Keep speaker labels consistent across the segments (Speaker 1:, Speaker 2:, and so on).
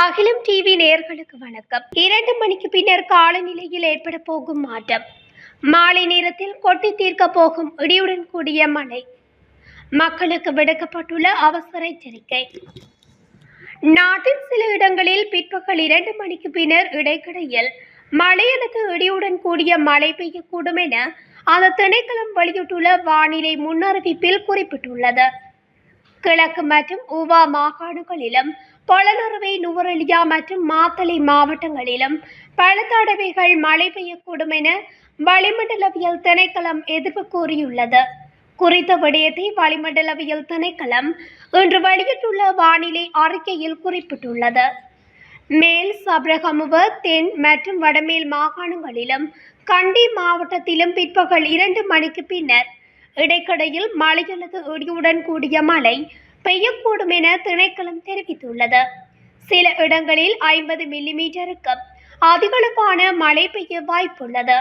Speaker 1: அகிலம் டிவி நேர்களுக்கு வணக்கம். இரண்டு மணிக்கு பின்னர் காலநிலையில் ஏற்பட போகும் மாற்றம். மாலை நேரத்தில் கொட்டி தீர்க்க போகும் இடியுடன் கூடிய மழை. மக்களுக்கு விடுக்கப்பட்டுள்ள அவசர எச்சரிக்கை. நாட்டின் சில இடங்களில் பிற்பகல் இரண்டு மணிக்கு பின்னர் இடைக்கிடையில் மழை அல்லது இடியுடன் கூடிய மழை பெய்யக்கூடும் என அந்த திணைக்களம் வெளியிட்டுள்ள வானிலை முன்னறிவிப்பில் குறிப்பிட்டுள்ளது. கிழக்கு மற்றும் உவா மாகாணங்களிலும் பொலனறுவை நுவரெலியா மற்றும் மாத்தளை மாவட்டங்களிலும் பல தடவைகள் மழை பெய்யக்கூடும் என வளிமண்டலவியல் திணைக்களம் எதிர்ப்பு கூறியுள்ளது. குறித்த விடயத்தை வளிமண்டலவியல் திணைக்களம் இன்று வெளியிட்டுள்ள வானிலை அறிக்கையில் குறிப்பிட்டுள்ளது. மேல் சபரகமுவ தென் மற்றும் வடமேல் மாகாணங்களிலும் கண்டி மாவட்டத்திலும் பிற்பகல் இரண்டு மணிக்கு பின்னர் இடைக்கடையில் மழை அல்லது இடியுடன் கூடிய மழை பெய்யக்கூடும் என திணைக்களம் தெரிவித்துள்ளது. சில இடங்களில் ஐம்பது மில்லிமீட்டருக்கு அதிகளவான மழை பெய்ய வாய்ப்புள்ளது.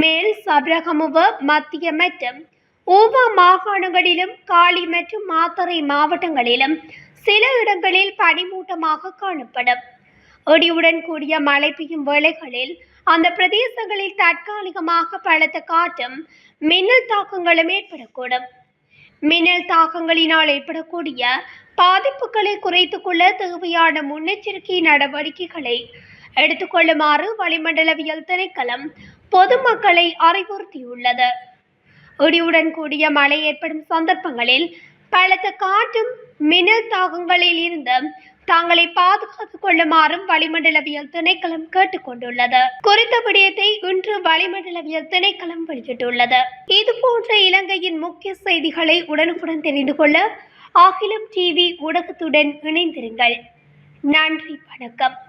Speaker 1: மேல் சபரகமுவ மத்திய மற்றும் ஊவா மாகாணங்களிலும் காளி மற்றும் மாத்தறை மாவட்டங்களிலும் சில இடங்களில் பனிமூட்டமாக காணப்படும். இடியுடன் கூடிய மழை பெய்யும் வேளைகளில் அந்த பிரதேசங்களில் தற்காலிகமாக பலத்த காற்றும் மின்னல் தாக்கங்களும் ஏற்படக்கூடும். மின்னல் தாக்கங்களினால் ஏற்படக்கூடிய பாதிப்புகளை குறைத்துக் கொள்ள தேவையான முன்னெச்சரிக்கை நடவடிக்கைகளை எடுத்துக்கொள்ளுமாறு வளிமண்டலவியல் திணைக்களம் பொதுமக்களை அறிவுறுத்தியுள்ளது. இடியுடன் கூடிய மழை ஏற்படும் சந்தர்ப்பங்களில் பலத்த காற்றும் மின்னல் தாக்கங்களில் இருந்து தாங்களை பாதுகாத்துக் கொள்ளுமாறும் வளிமண்டலவியல் திணைக்களம் கேட்டுக்கொண்டுள்ளது. குறித்த விடயத்தை இன்று வளிமண்டலவியல் திணைக்களம் வெளியிட்டுள்ளது. இது போன்ற இலங்கையின் முக்கிய செய்திகளை உடனுக்குடன் தெரிந்து கொள்ள அகிலம் டிவி ஊடகத்துடன் இணைந்திருங்கள். நன்றி வணக்கம்.